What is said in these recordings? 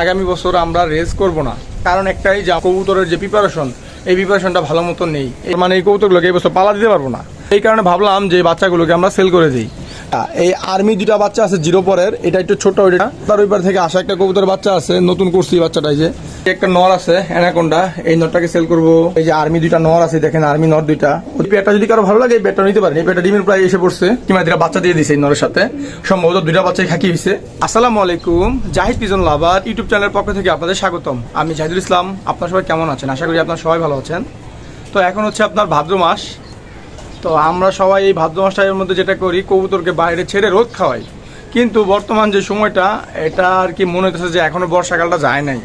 আগামী বছর আমরা রেস করব না। কারণ একটাই যা কবুতরের যে প্রিপারেশন এই প্রিপারেশনটা ভালো মতো নেই। মানে এই কবুতরগুলোকে এই বছর পালা দিতে পারব না। এই কারণে ভাবলাম যে বাচ্চাগুলোকে আমরা সেল করে দিই। এই আর্মি দুটা বাচ্চা আছে, জিরো পরের। এটা একটু ছোট, ওইটা তার ওইবার থেকে আসা একটা কবুতর বাচ্চা আছে, নতুন করছি বাচ্চাটাই যে। একটা নর আছে, অ্যানাকোন্ডা। এই নরটাকে সেল করব। এই যে আর্মি দুইটা নর আছে, দেখেন আর্মি নর দুইটা। ওই পেটটা যদি কারও ভালো লাগে পেটটা নিতে পারেন। এই পেটটা ডিমের প্রায় এসে পড়ছে। কিংবা দুটা বাচ্চা দিয়ে দিছে এই নরের সাথে। সম্ভবত দুইটা বাচ্চাই খাকি হয়েছে আসসালামু আলাইকুম, জাহিদ পিজন লাভার ইউটিউব চ্যানেলের পক্ষ থেকে আপনাদের স্বাগতম। আমি জাহিদুল ইসলাম। আপনার সবাই কেমন আছেন? আশা করি আপনার সবাই ভালো আছেন। তো এখন হচ্ছে আপনার ভাদ্র মাস। তো আমরা সবাই এই ভাদ্র মাসটার মধ্যে যেটা করি, কবুতরকে বাইরে ছেড়ে রোদ খাওয়াই। কিন্তু বর্তমান যে সময়টা, এটা আর কি মনে হচ্ছে যে এখনও বর্ষাকালটা যায় নাই।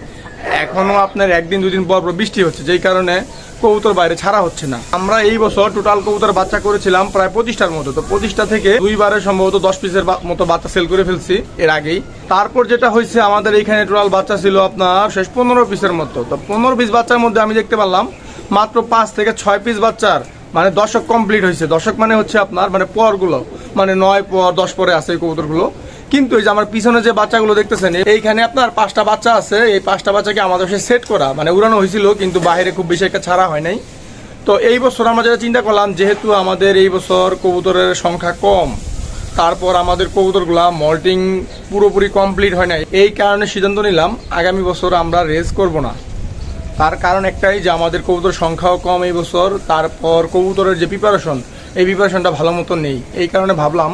এখনও আপনার একদিন, দুদিন পর পর বৃষ্টি হচ্ছে, যেই কারণে কবুতর বাইরে ছাড়া হচ্ছে না। আমরা এই বছর টোটাল কবুতর বাচ্চা করেছিলাম প্রায় পঁচিশটার মতো। তো পঁচিশটা থেকে দুইবারে সম্ভবত দশ পিসের মতো বাচ্চা সেল করে ফেলছি এর আগেই। তারপর যেটা হয়েছে, আমাদের এইখানে টোটাল বাচ্চা ছিল আপনার শেষ পনেরো পিসের মতো। তো পনেরো পিস বাচ্চার মধ্যে আমি দেখতে পারলাম, মাত্র পাঁচ থেকে ছয় পিস বাচ্চার মানে দশক কমপ্লিট হয়েছে। দশক মানে হচ্ছে আপনার মানে পরগুলো। মানে নয় পর, দশ পরে আছে এই কবুতরগুলো। কিন্তু এই যে আমার পিছনে যে বাচ্চাগুলো দেখতেছেন, এইখানে আপনার পাঁচটা বাচ্চা আছে। এই পাঁচটা বাচ্চাকে আমাদের সে সেট করা। মানে উড়ানো হয়েছিল, কিন্তু বাইরে খুব বেশি একটা ছাড়া হয় নাই। তো এই বছর আমরা যেটা চিন্তা করলাম, যেহেতু আমাদের এই বছর কবুতরের সংখ্যা কম, তারপর আমাদের কবুতরগুলা মল্টিং পুরোপুরি কমপ্লিট হয় নাই। এই কারণে সিদ্ধান্ত নিলাম, আগামী বছর আমরা রেস করব না। তার কারণ একটাই যে আমাদের কবুতর সংখ্যাও কম এই বছর, তারপর কবুতরের যে প্রিপারেশন এই প্রিপারেশনটা ভালো মতো নেই। এই কারণে ভাবলাম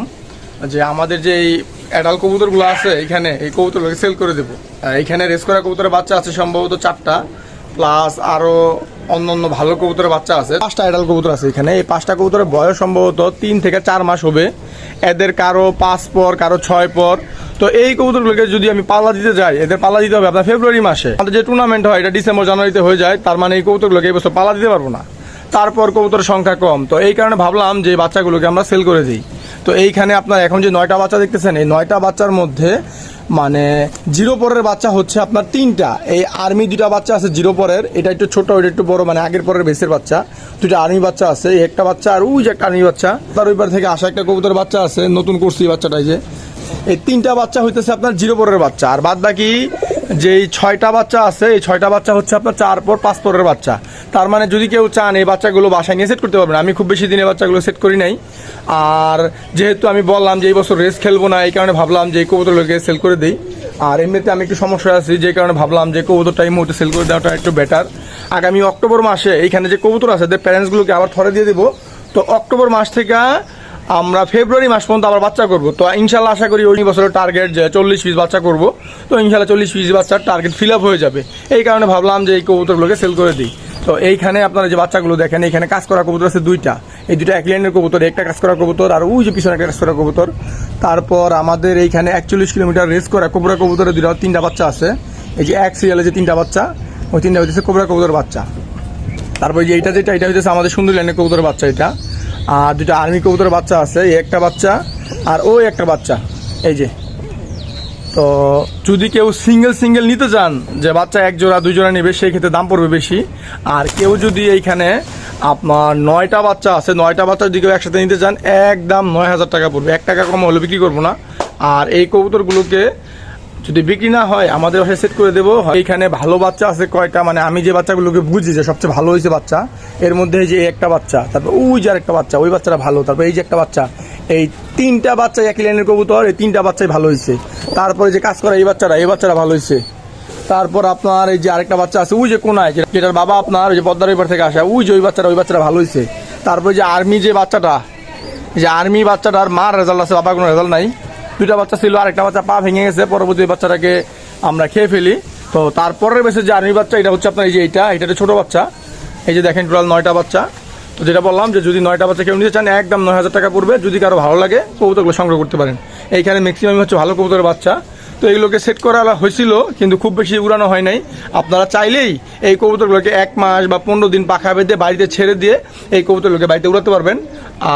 যে আমাদের যে এই অ্যাডাল কবুতরগুলো আছে এখানে, এই কবুতরগুলোকে সেল করে দেবো। এখানে রেস করা কবুতরের বাচ্চা আছে সম্ভবত চারটা প্লাস আরও অন্য অন্য ভালো কবুতরের বাচ্চা আছে। পাঁচটা অ্যাডাল কবুতর আছে এখানে। এই পাঁচটা কবুতরের বয়স সম্ভবত তিন থেকে চার মাস হবে। এদের কারও পাঁচ পর, কারও ছয় পর তো এই কবুতরগুলোকে যদি আমি পাল্লা দিতে যাই, এদের পাল্লা দিতে হবে আপনার ফেব্রুয়ারি মাসে। আমাদের যে টুর্নামেন্ট হয়, এটা ডিসেম্বর জানুয়ারিতে হয়ে যায়, তার মানে এই কবুতরগুলোকে এই বছর পাল্লা দিতে পারব না। তারপর কবুতরের সংখ্যা কম। তো এই কারণে ভাবলাম যে বাচ্চাগুলোকে আমরা সেল করে দিই। তো এইখানে আপনার এখন যে নয়টা বাচ্চা দেখতেছেন, এই নয়টা বাচ্চার মধ্যে মানে জিরো পরের বাচ্চা হচ্ছে আপনার তিনটা। এই আর্মি দুটা বাচ্চা আছে জিরো পরের। এটা একটু ছোট ওইটা একটু বড় মানে আগের পরের বেসের বাচ্চা। দুটা আর্মি বাচ্চা আছে একটা বাচ্চা আর ওই যে একটা আর্মি বাচ্চা। তার ওইবার থেকে আসা একটা কবুতর বাচ্চা আছে, নতুন করছি বাচ্চাটাই যে। এই তিনটা বাচ্চা হইতেছে আপনার জিরো পরের বাচ্চা। আর বাদ বাকি যেই ছয়টা বাচ্চা আছে, এই ছয়টা বাচ্চা হচ্ছে আপনার চার পর পাঁচ পরের বাচ্চা। তার মানে যদি কেউ চান এই বাচ্চাগুলো বাসায় নিয়ে সেট করতে পারবেন। আমি খুব বেশি দিনে বাচ্চাগুলো সেট করি নাই। আর যেহেতু আমি বললাম যে এই বছর রেস খেলব না, এই কারণে ভাবলাম যে এই কবুতরগুলোকে সেল করে দিই। আর এমনিতে আমি একটু সমস্যায় আছি, যে কারণে ভাবলাম যে কবুতরটা এই মুহূর্তে সেল করে দেওয়াটা একটু বেটার আগামী অক্টোবর মাসে এইখানে যে কবুতর আছে এদের প্যারেন্টসগুলোকে আবার থরে দিয়ে দেবো। তো অক্টোবর মাস থেকে আমরা ফেব্রুয়ারি মাস পর্যন্ত আবার বাচ্চা করব। তো ইনশাল্লাহ আশা করি ওই বছরের টার্গেট যে চল্লিশ পিস বাচ্চা করব। তো ইনশাল্লাহ চল্লিশ পিস বাচ্চার টার্গেট ফিল আপ হয়ে যাবে। এই কারণে ভাবলাম যে এই কবুতরগুলোকে সেল করে দিই। তো এইখানে আপনারা যে বাচ্চাগুলো দেখেন এখানে কাজ করা কবুতর আছে দুইটা। এই দুইটা এক লাইনের কবুতর, একটা কাজ করা কবুতর, আর ওই যে পিছনে একটা কাজ করা কবুতর। তারপর আমাদের এইখানে একচল্লিশ কিলোমিটার রেস করা কোবরা কবুতরের দুইটা, তিনটা বাচ্চা আছে। এই যে এক সিরিয়ালে যে তিনটা বাচ্চা, ওই তিনটা হচ্ছে কোবরা কবুতর বাচ্চা। তারপর যে এইটা যেটা, এটা হচ্ছে আমাদের সুন্দর লাইনের কবুতরের বাচ্চা এটা। আর দুটো আর্মি কবুতরের বাচ্চা আছে, এই একটা বাচ্চা আর ওই একটা বাচ্চা। এই যে। তো যদি কেউ সিঙ্গেল সিঙ্গেল নিতে চান যে বাচ্চা এক জোড়া, দুই জোড়া নেবে, সেই ক্ষেত্রে দাম পড়বে বেশি। আর কেউ যদি এইখানে আপনার নয়টা বাচ্চা আছে, নয়টা বাচ্চা যদি কেউ একসাথে নিতে চান, একদম নয় হাজার টাকা পড়বে। এক টাকা কম হলে বিক্রি করব না। আর এই কবুতরগুলোকে যদি বিক্রি না হয়, আমাদের বাসায় সেট করে দেবো। এইখানে ভালো বাচ্চা আছে কয়টা? মানে আমি যে বাচ্চাগুলোকে বুঝি যে সবচেয়ে ভালো হয়েছে বাচ্চা, এর মধ্যে যে একটা বাচ্চা, তারপর ওই যে একটা বাচ্চা, ওই বাচ্চাটা ভালো, তারপর এই যে একটা বাচ্চা, এই তিনটা বাচ্চা একই লাইনের কবুতর, এই তিনটা বাচ্চাই ভালো হয়েছে। তারপরে যে কাজ করা এই বাচ্চাটা এই বাচ্চাটা ভালো হয়েছে। তারপর আপনার এই যে আরেকটা বাচ্চা আছে, ওই যে কোনায় যেটার বাবা আপনার ওই যে পদ্মার এবার থেকে আসে, ওই যে ওই বাচ্চাটা ওই বাচ্চাটা ভালো হয়েছে। তারপর যে আর্মি যে বাচ্চাটা, যে আর্মি বাচ্চাটার মার রেজাল্ট আছে, বাবার কোনো রেজাল্ট নাই। দুইটা বাচ্চা ছিল, আরেকটা বাচ্চা পা ভেঙে গেছে, পরবর্তী বাচ্চাটাকে আমরা খেয়ে ফেলি। তো তারপরের বেশি যে আর্মি বাচ্চা, এটা হচ্ছে আপনার এই যে এইটা, এটা ছোট ছোটো বাচ্চা। এই যে দেখেন টোটাল নয়টা বাচ্চা। তো যেটা বললাম যে যদি নয়টা বাচ্চা কেউ নিতে চান, একদম নয় হাজার টাকা পড়বে। যদি কারও ভালো লাগে, কবুতরগুলো সংগ্রহ করতে পারেন। এইখানে ম্যাক্সিমাম হচ্ছে ভালো কবুতরের বাচ্চা। তো এইগুলোকে সেট করা হয়েছিল, কিন্তু খুব বেশি উড়ানো হয় নাই। আপনারা চাইলেই এই কবুতরগুলোকে এক মাস বা পনেরো দিন পাখা বেঁধে বাড়িতে ছেড়ে দিয়ে এই কবুতরগুলোকে বাড়িতে উড়াতে পারবেন।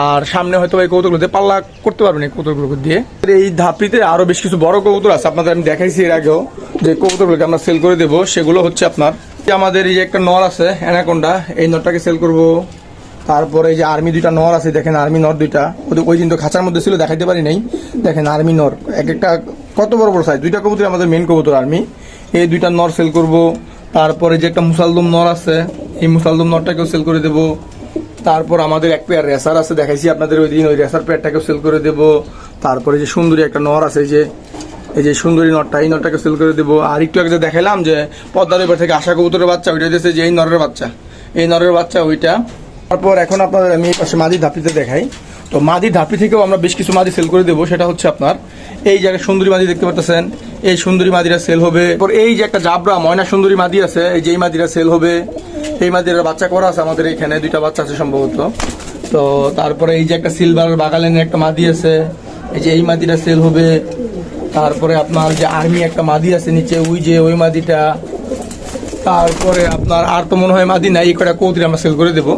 আর সামনে হয়তো এই কবুতরগুলোতে পাল্লা করতে পারবেন এই কবুতরগুলোকে দিয়ে। এই ধাপিতে আরও বেশ কিছু বড় কবুতর আছে। আপনাদের আমি দেখাইছি এর আগেও যে কবুতরগুলোকে আমরা সেল করে দেবো। সেগুলো হচ্ছে আপনার আমাদের এই যে একটা নর আছে, অ্যানাকোন্ডা, এই নরটাকে সেল করব। তারপরে এই যে আর্মি দুইটা নর আছে, দেখেন আর্মি নর দুইটা। ওই দিন তো খাঁচার মধ্যে ছিল, দেখাইতে পারি নাই। দেখেন আর্মি নর, এক একটা কত বড় বড় সাইজ দুইটা কবুতর আমাদের মেন কবুতর আর্মি এই দুইটা নর সেল করব। তারপরে যে একটা মুসালদম নর আছে, এই মুসালদম নরটাকেও সেল করে দেব। তারপর আমাদের এক পেয়ার রেসার আছে, দেখাইছি আপনাদের ওই দিন ওই রেসার পেয়ারটাকেও সেল করে দেব। তারপরে যে সুন্দরী একটা নর আছে যে, এই যে সুন্দরী নটটা এই নটটাকে সেল করে দেবো। আর একটু আগে দেখালাম যে পদ্মার এবার থেকে আশা কবুতরের বাচ্চা, ওইটা দিয়েছে যে এই নরের বাচ্চা। এই নরের বাচ্চা, ওইটা। তারপর এখন আপনাদের আমি পাশে মাদি ধাপিতে দেখাই। তো মাদি ধাপি থেকেও আমরা বেশ কিছু মাদি সেল করে দেবো, সেটা হচ্ছে আপনার, এই জায়গায় সুন্দরী মাদি দেখতে পাচ্ছেন এই সুন্দরী মাদিরা সেল হবে। তারপর এই যে একটা জাবরা, ময়না সুন্দরী মাদি আছে, এই যে এই মাদিরা সেল হবে, এই মাদিরা বাচ্চা করা আছে আমাদের এখানে, দুইটা বাচ্চা আছে সম্ভবত। তো তারপরে এই যে একটা সিলভার বাগালেনের একটা মাদি আছে, এই যে এই মাদিটা সেল হবে। তারপরে আপনার যে আর্মি একটা মাদি আছে নিচে, ওই যে ওই মাদিটা। তারপরে আপনার আর তো মনে হয় মাদি নাই, এই কটা কৌতির আমরা সেল করে দেবো।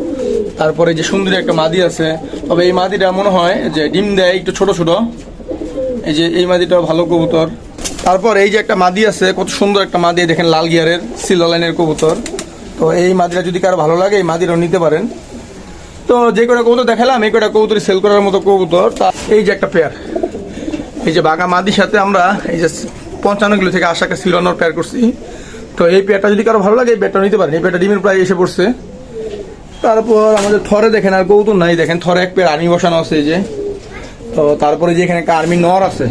তারপরে যে সুন্দরী একটা মাদি আছে, তবে এই মাদিটা মনে হয় যে ডিম দেয় একটু ছোট ছোট। এই যে এই মাদিটা ভালো কবুতর। তারপর এই যে একটা মাদি আছে, কত সুন্দর একটা মাদি, দেখেন লাল গিয়ারের সিলভার লাইনের কবুতর। তো এই মাদিটা যদি কারও ভালো লাগে, এই মাদিটাও নিতে পারেন। তো যে কটা কবুতর দেখালাম, এই কটা কবুতর সেল করার মতো কবুতর। তা এই যে একটা পেয়ার এই যে বাঘা মাদির সাথে আমরা এই যে পঞ্চান্ন কিলো থেকে আশাকে সিলভানোর পেয়ার করছি। তো এই পেয়ারটা যদি কারও ভালো লাগে, এই পেয়ারটা নিতে পারেন। এই পেয়ারটা ডিমের প্রায় এসে পড়ছে। তারপর আমাদের থরে দেখেন, আর কৌতুক নাই, দেখেন, থরে এক পেয়ার আর্মি বসানো আছে এই যে। তো তারপরে যে এখানে একটা আর্মি নর আছে,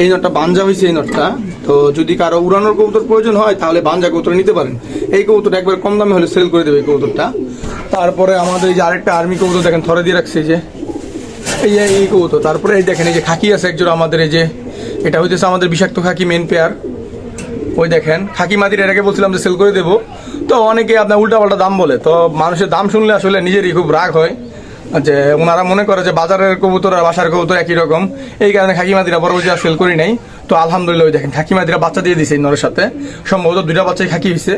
এই নটটা বাঞ্জা হয়েছে এই নটটা। তো যদি কারও উড়ানোর কবুতর প্রয়োজন হয়, তাহলে বাঞ্জা কবুতর নিতে পারেন। এই কবুতরটা একবার কম দামে হলে সেল করে দেবে এই কবুতরটা। তারপরে আমাদের এই যে আরেকটা আর্মি কবুতর দেখেন, থরে দিয়ে রাখছে এই যে। এই যে, এই কবুতর। তারপরে এই দেখেন, এই যে খাকি আছে একজোড়া আমাদের, এই যে। এটা হইতেছে আমাদের বিষাক্ত খাকি মেন পেয়ার ওই দেখেন, খাকি মাদির এটাকে বলছিলাম যে সেল করে দেবো। তো অনেকে আপনার উল্টাপাল্টা দাম বলে। তো মানুষের দাম শুনলে আসলে নিজেরই খুব রাগ হয়। যে ওনারা মনে করে যে বাজারের কবুতর আর বাসার কবুতর একই রকম। এই কারণে খাকি মাদিরা পরবর্তী আর সেল করি নাই। তো আলহামদুলিল্লাহ দেখেন খাকি মাদিরা বাচ্চা দিয়ে দিছে নরের সাথে। সম্ভবত দুইটা বাচ্চাই খাকি হয়েছে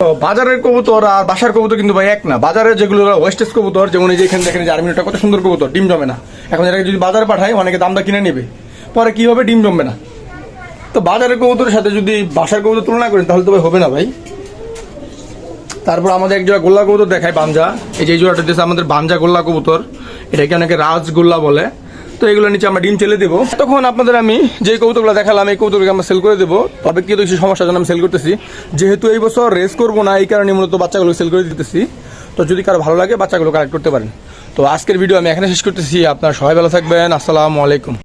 তো বাজারের কবুতর আর বাসার কবুতর কিন্তু ভাই এক না। বাজারের যেগুলো ওয়েস্টেজ কবুতর, যেমন এই যে এখানে দেখেন যে আর্মিটা কত সুন্দর কবুতর, ডিম জমে না। এখন এটাকে যদি বাজারে পাঠায়, অনেকে দামটা কিনে নেবে। পরে কি হবে ডিম জমবে না? তো বাজারের কবুতরের সাথে যদি বাসার কবুতর তুলনা করেন, তাহলে তো ভাই হবে না ভাই। তারপর আমাদের এক জোড়া গোল্লা কবুতর দেখায় বাঞ্জা। এই যে জোড়াটা দিয়েছে আমাদের বাঞ্জা গোল্লা কবুতর। এটাকে অনেকে রাজগোল্লা বলে। তো এগুলো নিচে আমরা ডিম চেলে দেবো। তখন আপনাদের আমি যে কৌতুকগুলো দেখালাম, এই কৌতুককে আমরা সেল করে দেবো। তবে কি কিছু সমস্যার জন্য আমি সেল করতেছি। যেহেতু এই বছর রেস করব না, এই কারণে মূলত বাচ্চাগুলো সেল করে দিতেছি। তো যদি কারও ভালো লাগে, বাচ্চাগুলো কালেক্ট করতে পারেন। তো আজকের ভিডিও আমি এখানে শেষ করতেছি। আপনার সবাই ভালো থাকবেন। আসসালামু আলাইকুম।